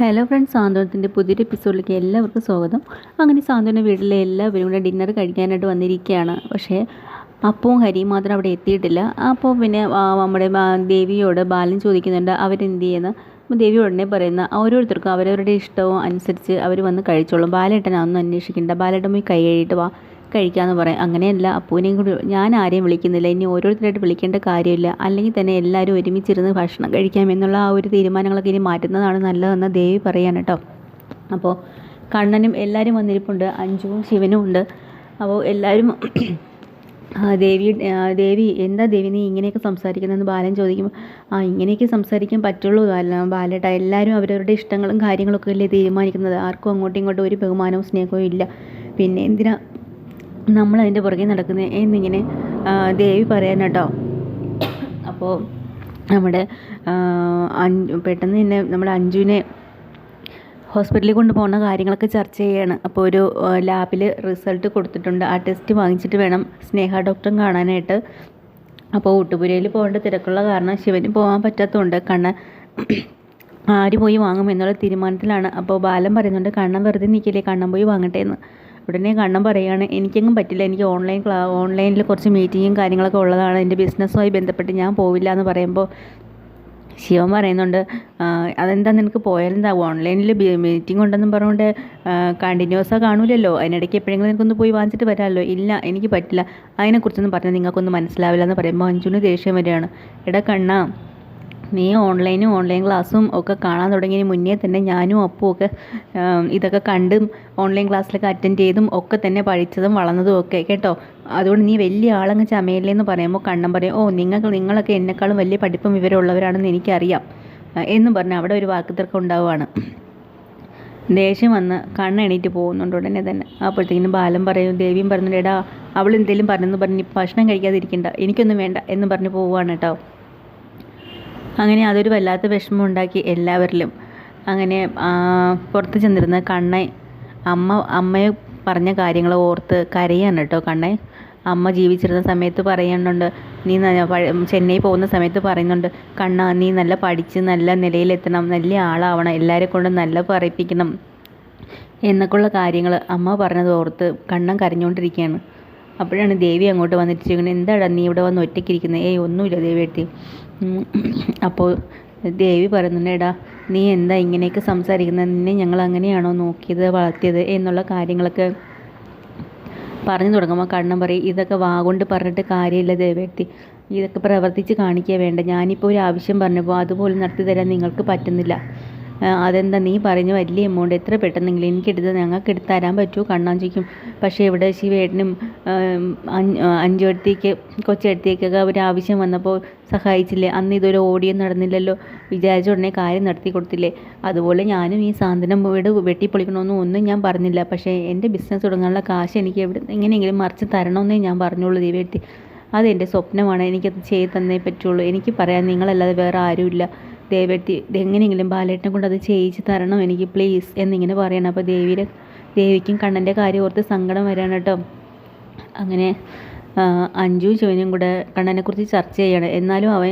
Hello friends സാന്ത്വനത്തിന്റെ പുതിയൊരു എപ്പിസോഡിലേക്ക് എല്ലാവർക്കും സ്വാഗതം. അങ്ങനെ സാന്ത്വന വീട്ടിലെ എല്ലാവരും കൂടെ ഡിന്നർ കഴിക്കാനായിട്ട് വന്നിരിക്കുകയാണ്. പക്ഷേ അപ്പവും ഹരിയും മാത്രം അവിടെ എത്തിയിട്ടില്ല. അപ്പോൾ പിന്നെ നമ്മുടെ ദേവിയോട് ബാലൻ ചോദിക്കുന്നുണ്ട് അവരെന്ത് ചെയ്യുന്ന? അപ്പോൾ ദേവി ഉടനെ പറയുന്ന ഓരോരുത്തർക്കും അവരവരുടെ ഇഷ്ടവും അനുസരിച്ച് അവർ വന്ന് കഴിച്ചോളും. ബാലേട്ടനാ അന്വേഷിക്കേണ്ട അന്വേഷിക്കണ്ട. ബാലേട്ടൻ പോയി കൈ കഴിയിട്ട് വാ. കഴിക്കാമെന്ന് പറയും. അങ്ങനെയല്ല അപ്പൂനെയും കൂടി ഞാൻ ആരെയും വിളിക്കുന്നില്ല. ഇനി ഓരോരുത്തരായിട്ട് വിളിക്കേണ്ട കാര്യമില്ല. അല്ലെങ്കിൽ തന്നെ എല്ലാവരും ഒരുമിച്ചിരുന്ന് ഭക്ഷണം കഴിക്കാം എന്നുള്ള ആ ഒരു തീരുമാനങ്ങളൊക്കെ ഇനി മാറ്റുന്നതാണ് നല്ലതെന്ന് ദേവി പറയാണ് കേട്ടോ അപ്പോൾ കണ്ണനും എല്ലാവരും വന്നിരിപ്പുണ്ട്. അഞ്ജുവും ശിവനും ഉണ്ട്. അപ്പോൾ എല്ലാവരും ദേവി ദേവി എന്താ ദേവി നീ ഇങ്ങനെയൊക്കെ സംസാരിക്കുന്നതെന്ന് ബാലൻ ചോദിക്കുമ്പോൾ ആ ഇങ്ങനെയൊക്കെ സംസാരിക്കാൻ പറ്റുള്ളൂ ബാല ബാലേട്ട. എല്ലാവരും അവരവരുടെ ഇഷ്ടങ്ങളും കാര്യങ്ങളൊക്കെ അല്ലേ തീരുമാനിക്കുന്നത്. ആർക്കും അങ്ങോട്ടും ഇങ്ങോട്ടും ഒരു ബഹുമാനവും സ്നേഹവും ഇല്ല. പിന്നെ എന്തിനാ നമ്മൾ അതിന്റെ പുറകെ നടക്കുന്നത് എന്നിങ്ങനെ ദേവി പറയാൻ കേട്ടോ. അപ്പോൾ നമ്മുടെ അഞ്ചു പെട്ടെന്ന് തന്നെ നമ്മുടെ അഞ്ജുവിനെ ഹോസ്പിറ്റലിൽ കൊണ്ടുപോകുന്ന കാര്യങ്ങളൊക്കെ ചർച്ച ചെയ്യാണ്. അപ്പോൾ ഒരു ലാബിൽ റിസൾട്ട് കൊടുത്തിട്ടുണ്ട്. ആ ടെസ്റ്റ് വാങ്ങിച്ചിട്ട് വേണം സ്നേഹ ഡോക്ടറും കാണാനായിട്ട്. അപ്പോൾ ഊട്ടുപുരയിൽ പോകേണ്ട തിരക്കുള്ള കാരണം ശിവന് പോകാൻ പറ്റാത്തതുകൊണ്ട് കണ്ണ ആര് പോയി വാങ്ങും എന്നുള്ള തീരുമാനത്തിലാണ്. അപ്പോൾ ബാലൻ പറയുന്നുണ്ട് കണ്ണൻ വെറുതെ നിൽക്കില്ലേ? കണ്ണൻ പോയി വാങ്ങട്ടെ എന്ന്. ഉടനെ കണ്ണം പറയുകയാണ് എനിക്കെങ്ങും പറ്റില്ല. എനിക്ക് ഓൺലൈൻ ക്ലാ ഓൺലൈനിൽ കുറച്ച് മീറ്റിങ്ങും കാര്യങ്ങളൊക്കെ ഉള്ളതാണ്. എന്റെ ബിസിനസ്സുമായി ബന്ധപ്പെട്ട് ഞാൻ പോവില്ല എന്ന് പറയുമ്പോൾ ശിവൻ പറയുന്നുണ്ട് അതെന്താ നിനക്ക് പോയാലെന്താ ഓൺലൈനിൽ മീറ്റിംഗ് ഉണ്ടെന്നും പറഞ്ഞുകൊണ്ട് കണ്ടിന്യൂസാ കാണൂലല്ലോ. അതിനിടയ്ക്ക് എപ്പോഴെങ്കിലും നിനക്കൊന്ന് പോയി വാങ്ങിച്ചിട്ട് വരാമല്ലോ. ഇല്ല എനിക്ക് പറ്റില്ല. അതിനെക്കുറിച്ചൊന്നും പറഞ്ഞാൽ നിങ്ങൾക്കൊന്നും മനസ്സിലാവില്ല എന്ന് പറയുമ്പോൾ അഞ്ജുന് ദേഷ്യം വരികയാണ്. എടാ കണ്ണാ നീ ഓൺലൈനും ഓൺലൈൻ ക്ലാസ്സും ഒക്കെ കാണാൻ തുടങ്ങിയതിന് മുന്നേ തന്നെ ഞാനും അപ്പും ഒക്കെ ഇതൊക്കെ കണ്ടും ഓൺലൈൻ ക്ലാസ്സിലൊക്കെ അറ്റൻഡ് ചെയ്തും ഒക്കെ തന്നെ പഠിച്ചതും വളർന്നതും ഒക്കെ കേട്ടോ? അതുകൊണ്ട് നീ വലിയ ആളങ്ങ് ചമയല്ലേ എന്ന് പറയുമ്പോൾ കണ്ണം പറയും ഓ നിങ്ങൾക്ക് നിങ്ങളൊക്കെ എന്നെക്കാളും വലിയ പഠിപ്പും വിവരമുള്ളവരാണെന്ന് എനിക്കറിയാം എന്ന് പറഞ്ഞ് അവിടെ ഒരു വാക്കുതർക്കം ഉണ്ടാവുകയാണ് ദേഷ്യം വന്ന് കണ്ണെണീറ്റ് പോകുന്നുണ്ട് ഉടനെ തന്നെ. അപ്പോഴത്തേക്കിനും ബാലൻ പറയും ദേവിയും പറഞ്ഞു എടാ അവൾ എന്തെങ്കിലും പറഞ്ഞെന്ന് പറഞ്ഞ് "നീ ഭക്ഷണം കഴിക്കാതിരിക്കണ്ട എനിക്കൊന്നും വേണ്ട എന്ന് പറഞ്ഞ് പോവുകയാണ് കേട്ടോ. അങ്ങനെ അതൊരു വല്ലാത്ത വിഷമം ഉണ്ടാക്കി എല്ലാവരിലും. അങ്ങനെ പുറത്ത് ചെന്നിരുന്ന കണ്ണൻ അമ്മ അമ്മയെ പറഞ്ഞ കാര്യങ്ങൾ ഓർത്ത് കരയാണ് കേട്ടോ കണ്ണൻ. അമ്മ ജീവിച്ചിരുന്ന സമയത്ത് പറയുന്നുണ്ട് നീ ന- ചെന്നൈ പോകുന്ന സമയത്ത് പറയുന്നുണ്ട് കണ്ണ നീ നല്ല പഠിച്ച് നല്ല നിലയിലെത്തണം നല്ല ആളാവണം എല്ലാവരെ കൊണ്ടും നല്ല പറയിപ്പിക്കണം എന്നൊക്കെയുള്ള കാര്യങ്ങൾ അമ്മ പറഞ്ഞത് ഓർത്ത് കണ്ണൻ കരഞ്ഞുകൊണ്ടിരിക്കുകയാണ് അപ്പോഴാണ് ദേവി അങ്ങോട്ട് വന്നിട്ട് ചോദിക്കുന്നത് എന്താടാ നീ ഇവിടെ വന്ന് ഒറ്റയ്ക്കിരിക്കുന്നത് ഏയ് ഒന്നുമില്ല ദേവി എട്ടി അപ്പോൾ ദേവി പറയുന്നുണ്ട് എടാ നീ എന്താ ഇങ്ങനെയൊക്കെ സംസാരിക്കുന്നത് നിന്നെ ഞങ്ങൾ അങ്ങനെയാണോ നോക്കിയത് വളർത്തിയത് എന്നുള്ള കാര്യങ്ങളൊക്കെ പറഞ്ഞു തുടങ്ങുമ്പോൾ കണ്ണം പറയും ഇതൊക്കെ വാഗൊണ്ട് പറഞ്ഞിട്ട് കാര്യമില്ല ദേവേട്ടി ഇതൊക്കെ പ്രവർത്തിച്ച് കാണിക്കുക വേണ്ട. ഞാനിപ്പോൾ ഒരു ആവശ്യം പറഞ്ഞപ്പോൾ അതുപോലെ നടത്തി തരാൻ നിങ്ങൾക്ക് പറ്റുന്നില്ല. അതെന്താ നീ പറഞ്ഞു വലിയ എമൗണ്ട് എത്ര പെട്ടെന്നെങ്കിലും എനിക്കെടുത്ത് ഞങ്ങൾക്ക് എടുത്ത് തരാൻ പറ്റുമോ? കണ്ണാഞ്ചിക്കും പക്ഷേ ഇവിടെ ശിവേട്ടനും അഞ്ചുവടുത്തേക്ക് കൊച്ചടുത്തേക്കൊക്കെ ഒരു ആവശ്യം വന്നപ്പോൾ സഹായിച്ചില്ലേ? അന്ന് ഇതൊരു ഓഡിയോ നടന്നില്ലല്ലോ. വിചാരിച്ച ഉടനെ കാര്യം നടത്തി കൊടുത്തില്ലേ? അതുപോലെ ഞാനും ഈ സാന്ത്വനം വീട് വെട്ടിപ്പൊളിക്കണമെന്നും ഒന്നും ഞാൻ പറഞ്ഞില്ല. പക്ഷേ എന്റെ ബിസിനസ് തുടങ്ങാനുള്ള കാശ് എനിക്ക് എവിടെ എങ്ങനെയെങ്കിലും മറിച്ച് തരണമെന്നേ ഞാൻ പറഞ്ഞുള്ളൂ ദൈവത്തി അതെന്റെ സ്വപ്നമാണ്. എനിക്കത് ചെയ്ത് തന്നേ പറ്റുള്ളൂ. എനിക്ക് പറയാൻ നിങ്ങളല്ലാതെ വേറെ ആരുമില്ല. ദേവേട്ടി എങ്ങനെയെങ്കിലും ബാലേട്ടനെ കൊണ്ട് അത് ചെയ്യിച്ച് തരണം എനിക്ക് പ്ലീസ് എന്നിങ്ങനെ പറയണം. അപ്പോൾ ദേവിയുടെ ദേവിക്കും കണ്ണന്റെ കാര്യം ഓർത്ത് സങ്കടം വരാണ് കേട്ടോ. അങ്ങനെ അഞ്ചും ശിവനും കൂടെ കണ്ണനെക്കുറിച്ച് ചർച്ച ചെയ്യണം. എന്നാലും അവൻ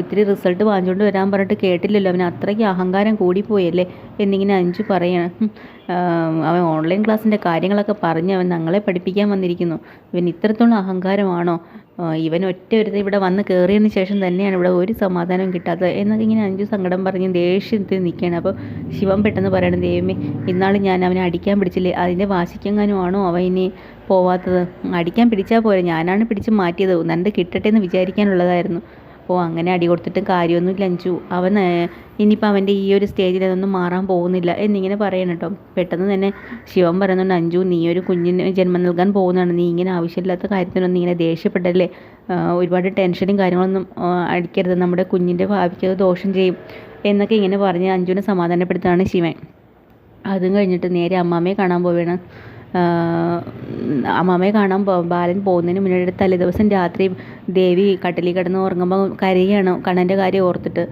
ഇത്തിരി റിസൾട്ട് വാങ്ങിച്ചുകൊണ്ട് വരാൻ പറഞ്ഞിട്ട് കേട്ടില്ലല്ലോ. അവന് അത്രയ്ക്ക് അഹങ്കാരം കൂടിപ്പോയല്ലേ? എന്നിങ്ങനെ അഞ്ചു പറയണം. അവൻ ഓൺലൈൻ ക്ലാസ്സിന്റെ കാര്യങ്ങളൊക്കെ പറഞ്ഞ് അവൻ ഞങ്ങളെ പഠിപ്പിക്കാൻ വന്നിരിക്കുന്നു. ഇവൻ ഇത്രത്തോളം അഹങ്കാരമാണോ? ഇവൻ ഒറ്റ ഒരുത്തൻ ഇവിടെ വന്ന് കയറിയതിന് ശേഷം തന്നെയാണ് ഇവിടെ ഒരു സമാധാനം കിട്ടാത്തത് എന്നൊക്കെ ഇങ്ങനെ അഞ്ചു സങ്കടം പറഞ്ഞ് ദേഷ്യത്തിൽ നിൽക്കുകയാണ്. അപ്പോൾ ശിവൻ പെട്ടെന്ന് പറയണം ദൈവമേ ഇന്നാൾ ഞാൻ അവനെ അടിക്കാൻ പിടിച്ചില്ലേ? അതിന്റെ വാശിക്കെങ്ങാനും ആണോ അവൻ ഇനി പോവാത്തത്? അടിക്കാൻ പിടിച്ചാൽ പോരെ. ഞാനാണ് പിടിച്ച് മാറ്റിയത്. നണ്ട് കിട്ടട്ടെ എന്ന് വിചാരിക്കാനുള്ളതായിരുന്നു. ഓ അങ്ങനെ അടി കൊടുത്തിട്ട് കാര്യമൊന്നുമില്ല അഞ്ചു. അവൻ ഇനിയിപ്പോൾ അവന്റെ ഈ ഒരു സ്റ്റേജിൽ അതൊന്നും മാറാൻ പോകുന്നില്ല എന്നിങ്ങനെ പറയണം കേട്ടോ. പെട്ടെന്ന് തന്നെ ശിവൻ പറയുന്നുണ്ട് അഞ്ചു നീ ഒരു കുഞ്ഞിന് ജന്മം നൽകാൻ പോകുന്നതാണ്. നീ ഇങ്ങനെ ആവശ്യമില്ലാത്ത കാര്യത്തിനൊന്നും ഇങ്ങനെ ദേഷ്യപ്പെട്ടല്ലേ ഒരുപാട് ടെൻഷനും കാര്യങ്ങളൊന്നും അടിക്കരുത്. നമ്മുടെ കുഞ്ഞിന്റെ ഭാവിക്ക് അത് ദോഷം ചെയ്യും. എന്നൊക്കെ ഇങ്ങനെ പറഞ്ഞ് അഞ്ജുവിനെ സമാധാനപ്പെടുത്താണ് ശിവൻ. അതും കഴിഞ്ഞിട്ട് നേരെ അമ്മാമ്മയെ കാണാൻ പോവുകയാണ്. അമ്മാമ്മയെ കാണാൻ ബാലൻ പോകുന്നതിന് മുന്നേ തലേ ദിവസം രാത്രി ദേവി കട്ടിലിൽ കിടന്ന് ഉറങ്ങുമ്പോൾ കരയാണ് കണ്ണന്റെ കാര്യം ഓർത്തിട്ട്.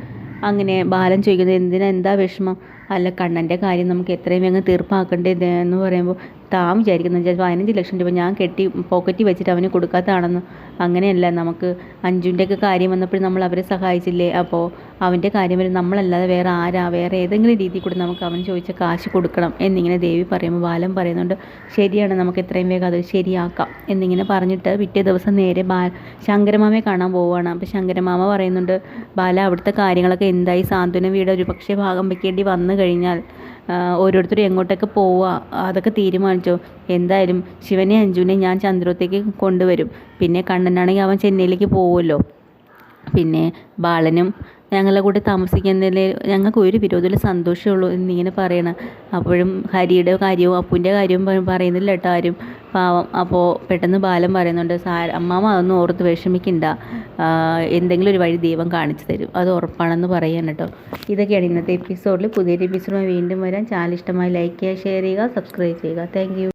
അങ്ങനെ ബാലൻ ചോദിക്കുന്നത് എന്തിനാ എന്താ വിഷമം? അല്ല കണ്ണന്റെ കാര്യം നമുക്ക് എത്രയും വേഗം തീർപ്പാക്കണ്ടേ എന്ന് പറയുമ്പോൾ താൻ വിചാരിക്കുന്നത് വെച്ചാൽ പതിനഞ്ച് ലക്ഷം രൂപ ഞാൻ കെട്ടി പോക്കറ്റിൽ വെച്ചിട്ട് അവന് കൊടുക്കാത്തതാണെന്ന് അങ്ങനെയല്ല നമുക്ക് അഞ്ജുവിന്റെയൊക്കെ കാര്യം വന്നപ്പോഴും നമ്മൾ അവരെ സഹായിച്ചില്ലേ? അപ്പോൾ അവന്റെ കാര്യം വരെ നമ്മളല്ലാതെ വേറെ ആരാ? വേറെ ഏതെങ്കിലും രീതിയിൽ കൂടി നമുക്ക് അവൻ ചോദിച്ച കാശ് കൊടുക്കണം എന്നിങ്ങനെ ദേവി പറയുമ്പോൾ ബാലൻ പറയുന്നുണ്ട് ശരിയാണ് നമുക്ക് എത്രയും വേഗം അത് ശരിയാക്കാം. എന്നിങ്ങനെ പറഞ്ഞിട്ട് പിറ്റേ ദിവസം നേരെ ബാ ശങ്കരമാമയെ കാണാൻ പോവുകയാണ്. അപ്പോൾ ശങ്കരമാമ പറയുന്നുണ്ട് ബാല അവിടുത്തെ കാര്യങ്ങളൊക്കെ എന്തായി? സാന്ത്വന വീട് ഒരു പക്ഷേ ഭാഗം വെക്കേണ്ടി വന്നു കഴിഞ്ഞാൽ ഓരോരുത്തർ ഓരോരുത്തരും എങ്ങോട്ടൊക്കെ പോവുക അതൊക്കെ തീരുമാനിച്ചോ. എന്തായാലും ശിവനെ അഞ്ജുവിനെ ഞാൻ ചന്ദ്രത്തേക്ക് കൊണ്ടുവരും. പിന്നെ കണ്ണനാണെങ്കിൽ അവൻ ചെന്നൈയിലേക്ക് പോവുമല്ലോ. പിന്നെ ബാലനും ഞങ്ങളെ കൂടെ താമസിക്കുന്നതിൽ ഞങ്ങൾക്ക് ഒരു വിരോധമില്ല സന്തോഷമുള്ളൂ എന്നിങ്ങനെ പറയണം. അപ്പോഴും ഹരിയുടെ കാര്യവും അപ്പുവിന്റെ കാര്യവും പറയുന്നില്ല കേട്ടോ ആരും. പാവം. അപ്പോൾ പെട്ടെന്ന് ബാലം പറയുന്നുണ്ട് സാ അമ്മാമ അതൊന്നും ഓർത്ത് വിഷമിക്കണ്ട. എന്തെങ്കിലും ഒരു വഴി ദൈവം കാണിച്ചു തരും. അത് ഉറപ്പാണെന്ന് പറയാൻ കേട്ടോ. ഇതൊക്കെയാണ് ഇന്നത്തെ എപ്പിസോഡിൽ പുതിയൊരു എപ്പിസോഡുമായി വീണ്ടും വരാൻ ചാനൽ ഇഷ്ടമായി ലൈക്ക് ചെയ്യുക ഷെയർ ചെയ്യുക സബ്സ്ക്രൈബ് ചെയ്യുക. താങ്ക്